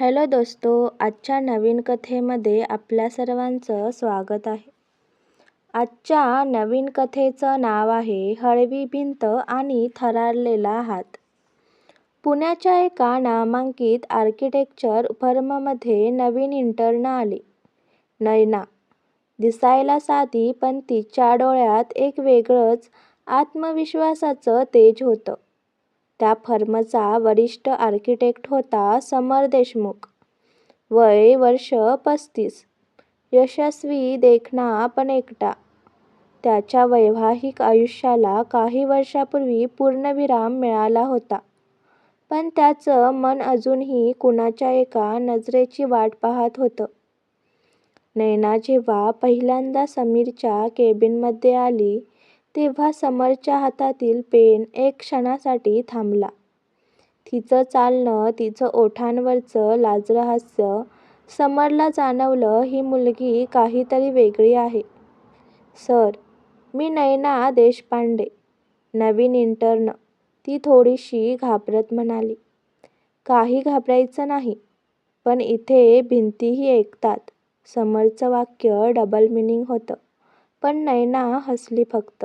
Hello दोस्तो आजच्या नवीन कथेमध्ये आपल्या सर्वांचं स्वागत आहे. आजच्या नवीन कथेचं नाव आहे हळवी भिंत आणि थरारलेला हात. पुण्याच्या एका नामांकित आर्किटेक्चर फर्ममध्ये नवीन इंटर्न आली. नयना. दिसायला साधी पण तिच्या डोळ्यात एक वेगळंच आत्मविश्वासाचं तेज होतं. त्या फर्मचा वरिष्ठ आर्किटेक्ट होता समर देशमुख. वय वर्ष पस्तीस. यशस्वी, देखणा पण एकटा. त्याच्या वैवाहिक आयुष्याला काही वर्षापूर्वी पूर्णविराम मिळाला होता. पण त्याचं मन अजूनही कुणाच्या एका नजरेची वाट पाहत होतं. नैना जेव्हा पहिल्यांदा समीरच्या केबिनमध्ये आली तेव्हा समरच्या हातातील पेन एक क्षणासाठी थांबला. तिचं चालणं, तिचं ओठांवरचं लाजरं हास्य. समरला जाणवलं ही मुलगी काहीतरी वेगळी आहे. सर, मी नयना देशपांडे. नवीन इंटर्न, ती थोडीशी घाबरत म्हणाली. काही घाबरायचं नाही. पण इथे भिंतीही ऐकतात. समरचं वाक्य डबल मिनिंग होतं. पण नयना हसली फक्त.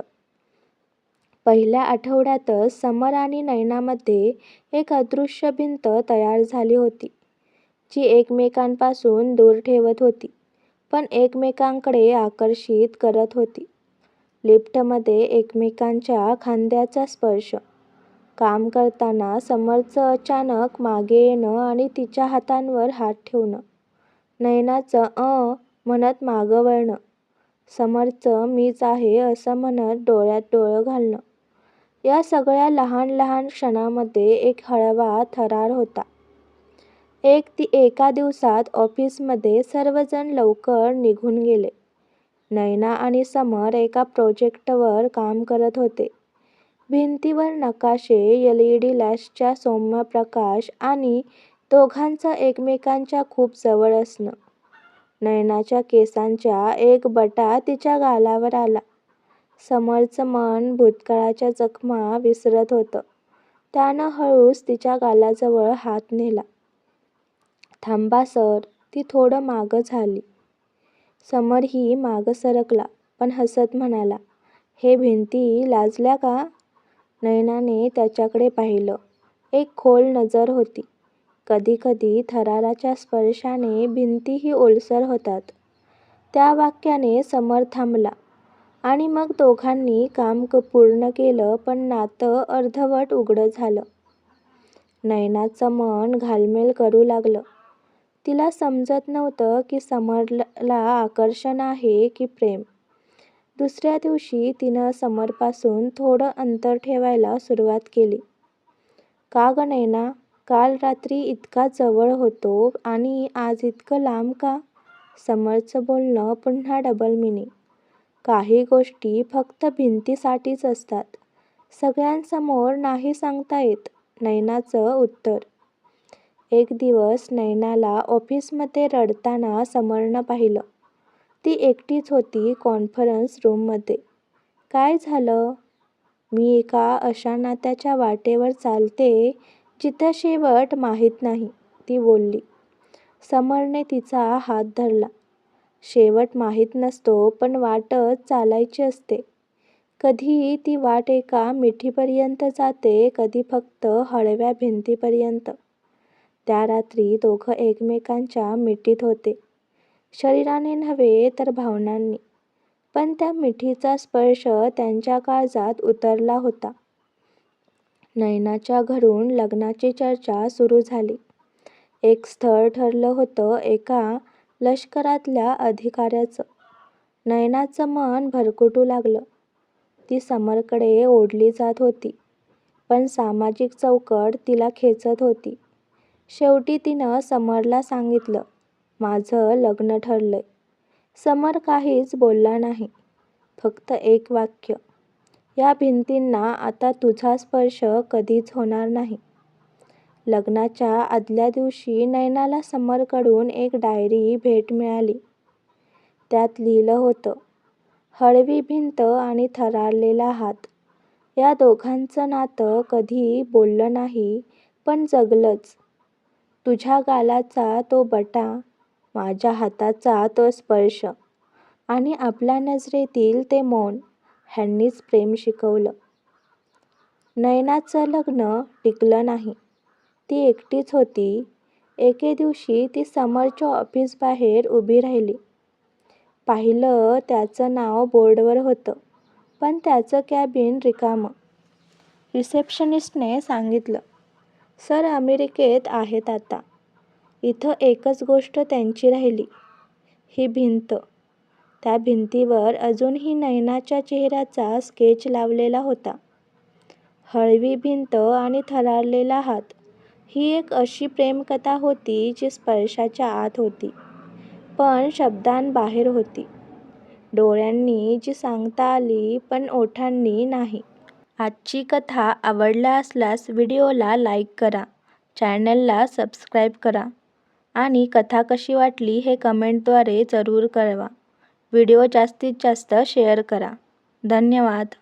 पहिल्या आठवड्यातच समर आणि नयनामध्ये एक अदृश्य भिंत तयार झाली होती. जी एकमेकांपासून दूर ठेवत होती, पण एकमेकांकडे आकर्षित करत होती. लिफ्टमध्ये एकमेकांच्या खांद्याचा स्पर्श. काम करताना समरचं अचानक मागे येणं आणि तिच्या हातांवर हात ठेवणं. नयनाचं अं म्हणत मागं वळणं. समरचं मीच आहे असं म्हणत डोळ्यात डोळं घालणं. या सगळ्या लहान लहान क्षणामध्ये एक हळवा थरार होता. एक ती एका दिवसात ऑफिसमध्ये सर्वजण लवकर निघून गेले. नैना आणि समर एका प्रोजेक्टवर काम करत होते. भिंतीवर नकाशे, एल ई डी लॅशच्या सौम्य प्रकाश आणि दोघांचं एकमेकांच्या खूप जवळ असणं. नयनाच्या केसांच्या एक बटा तिच्या गालावर आला. समरचं मन भूतकाळाच्या जखमा विसरत होतं. त्यानं हळूच तिच्या गालाजवळ हात नेला. थांबा सर. ती थोडं मागं झाली. समरही मागं सरकला, पण हसत म्हणाला, हे भिंती लाजल्या का? नयनाने त्याच्याकडे पाहिलं. एक खोल नजर होती. कधी कधी थराराच्या स्पर्शाने भिंतीही ओलसर होतात. त्या वाक्याने समर थांबला. आणि मग दोघांनी काम पूर्ण केलं पण नातं अर्धवट उघडं झालं. नयनाचं मन घालमेल करू लागलं. तिला समजत नव्हतं की समरला आकर्षण आहे की प्रेम. दुसऱ्या दिवशी तिनं समरपासून थोडं अंतर ठेवायला सुरुवात केली. का गं नयना? काल रात्री इतका जवळ होतो आणि आज इतकं लांब का? समरचं बोलणं पुन्हा डबल मिनिंग. काही गोष्टी फक्त भिंतीसाठीच असतात. सगळ्यांसमोर नाही सांगता येत. नैनाचं उत्तर. एक दिवस नैनाला ऑफिसमध्ये रडताना समरनं पाहिलं. ती एकटीच होती कॉन्फरन्स रूममध्ये. काय झालं? मी एका अशा नात्याच्या वाटेवर चालते जिथं शेवट माहीत नाही, ती बोलली. समरने तिचा हात धरला. शेवट माहीत नसतो पण वाटच चालायची असते. कधी ती वाट एका मिठीपर्यंत जाते, कधी फक्त हळव्या भिंतीपर्यंत. त्या रात्री दोघं एकमेकांच्या मिठीत होते. शरीराने नव्हे तर भावनांनी. पण त्या मिठीचा स्पर्श त्यांच्या काळजात उतरला होता. नयनाच्या घरून लग्नाची चर्चा सुरू झाली. एक स्थळ ठरलं होतं एका लष्करातल्या अधिकाऱ्याचं. नयनाचं मन भरकटू लागलं. ती समरकडे ओढली जात होती. पण सामाजिक चौकट तिला खेचत होती. शेवटी तिनं समरला सांगितलं, माझं लग्न ठरलंय. समर काहीच बोलला नाही. फक्त एक वाक्य, या भिंतींना आता तुझा स्पर्श कधीच होणार नाही. लग्नाच्या आदल्या दिवशी नयनाला समरकडून एक डायरी भेट मिळाली. त्यात लिहिलं होतं, हळवी भिंत आणि थरारलेला हात. या दोघांचं नातं कधी बोललं नाही पण जगलंच. तुझ्या गालाचा तो बटा माझ्या हाताचा तो स्पर्श आणि आपल्या नजरेतील ते मौन ह्यांनीच प्रेम शिकवलं नयनाचं लग्न टिकलं नाही ती एकटीच होती. एके दिवशी ती समरच्या ऑफिसबाहेर उभी राहिली. पाहिलं त्याचं नाव बोर्डवर होतं पण त्याचं कॅबिन रिकामं. रिसेप्शनिस्टने सांगितलं सर अमेरिकेत आहेत आता. इथं एकच गोष्ट त्यांची राहिली. ही भिंत. त्या भिंतीवर अजूनही नयनाच्या चेहऱ्याचा स्केच लावलेला होता. हळवी भिंत आणि थरारलेला हात. ही एक अशी प्रेमकथा होती जी स्पर्शाच्या आत होती पण शब्दांबाहेर होती. डोळ्यांनी जी सांगता आली पण ओठांनी नाही. आजची कथा आवडला असल्यास व्हिडिओला लाईक करा चॅनलला सबस्क्राईब करा आणि कथा कशी वाटली हे कमेंटद्वारे जरूर कळवा. व्हिडिओ जास्तीत जास्त शेअर करा. धन्यवाद.